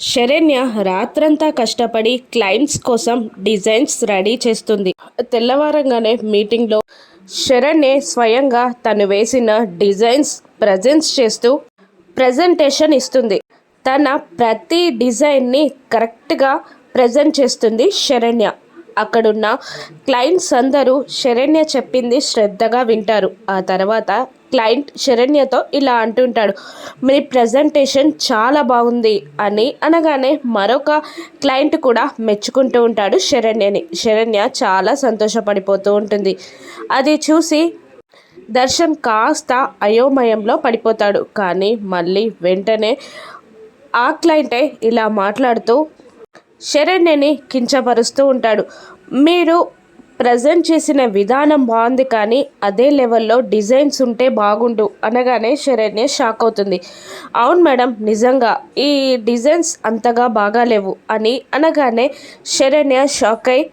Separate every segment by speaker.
Speaker 1: శరణ్య రాత్రంతా కష్టపడి క్లయింట్స్ కోసం డిజైన్స్ రెడీ చేస్తుంది. తెల్లవారంగానే మీటింగ్లో శరణ్య స్వయంగా తను వేసిన డిజైన్స్ ప్రజెంట్స్ చేస్తూ ప్రజెంటేషన్ ఇస్తుంది. తన ప్రతి డిజైన్ని కరెక్ట్గా ప్రజెంట్ చేస్తుంది శరణ్య. అక్కడున్న క్లయింట్స్ అందరూ శరణ్య చెప్పింది శ్రద్ధగా వింటారు. ఆ తర్వాత క్లయింట్ శరణ్యతో ఇలా అంటుంటాడు మీ ప్రజెంటేషన్ చాలా బాగుంది అని అనగానే మరొక క్లయింట్ కూడా మెచ్చుకుంటూ ఉంటాడు శరణ్యని. శరణ్య చాలా సంతోషపడిపోతూ ఉంటుంది. అది చూసి దర్శన్ కాస్త అయోమయంలో పడిపోతాడు. కానీ మళ్ళీ వెంటనే ఆ క్లయింటే ఇలా మాట్లాడుతూ శరణ్యని కించపరుస్తూ ఉంటాడు. మీరు ప్రజెంట్ చేసిన విధానం బాగుంది కానీ అదే లెవెల్లో డిజైన్స్ ఉంటే బాగుండు అనగానే శరణ్య షాక్ అవుతుంది. అవును మేడం నిజంగా ఈ డిజైన్స్ అంతగా బాగాలేవు అని అనగానే శరణ్య షాక్ అయి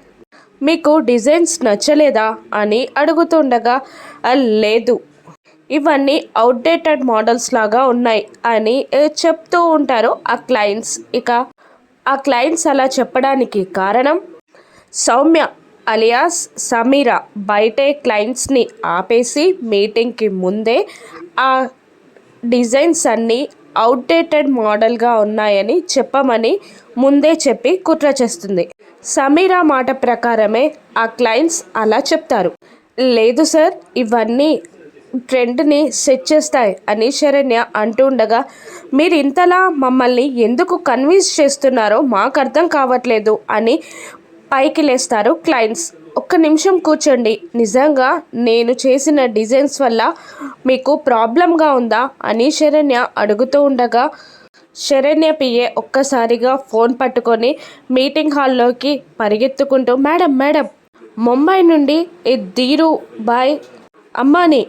Speaker 1: మీకు డిజైన్స్ నచ్చలేదా? అని అడుగుతుండగా లేదు. ఇవన్నీ అవుట్డేటెడ్ మోడల్స్ లాగా ఉన్నాయి అని చెప్తూ ఉంటారు ఆ క్లయింట్స్. ఇక ఆ క్లయింట్స్ అలా చెప్పడానికి కారణం సౌమ్య. అలియాస్ సమీరా బయటే క్లయింట్స్ని ఆపేసి మీటింగ్కి ముందే ఆ డిజైన్స్ అన్నీ అవుట్డేటెడ్ మోడల్గా ఉన్నాయని చెప్పమని ముందే చెప్పి కుట్ర చేస్తుంది. సమీరా మాట ప్రకారమే ఆ క్లయింట్స్ అలా చెప్తారు. లేదు సార్ ఇవన్నీ ట్రెండ్ని సెట్ చేస్తాయి అని శరణ్య అంటూ ఉండగా మీరు ఇంతలా మమ్మల్ని ఎందుకు కన్విన్స్ చేస్తున్నారో మాకు అర్థం కావట్లేదు అని పైకి లేస్తారు క్లయింట్స్ ఒక్క నిమిషం కూర్చోండి. నిజంగా నేను చేసిన డిజైన్స్ వల్ల మీకు ప్రాబ్లంగా ఉందా అని శరణ్య అడుగుతూ ఉండగా శరణ్య పిఏ ఒక్కసారిగా ఫోన్ పట్టుకొని మీటింగ్ హాల్లోకి పరిగెత్తుకుంటూ మేడం మేడం ముంబై నుండి ఈ ధీరు బాయ్ అమ్మాని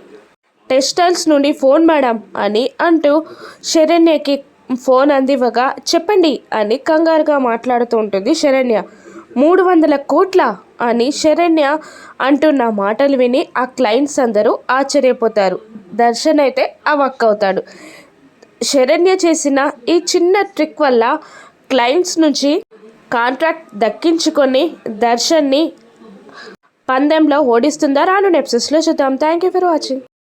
Speaker 1: టెక్స్టైల్స్ నుండి ఫోన్ మేడం అని అంటూ శరణ్యకి ఫోన్ అందివ్వగా చెప్పండి అని కంగారుగా మాట్లాడుతూ ఉంటుంది శరణ్య. మూడు వందల కోట్ల అని శరణ్య అంటున్న మాటలు విని ఆ క్లయింట్స్ అందరూ ఆశ్చర్యపోతారు. దర్శన్ అయితే అవక్కవుతాడు. శరణ్య చేసిన ఈ చిన్న ట్రిక్ వల్ల క్లయింట్స్ నుంచి కాంట్రాక్ట్ దక్కించుకొని దర్శన్ని పందెంలో ఓడిస్తుందా రాను నెప్సెస్లో చూద్దాం. Thank you for watching.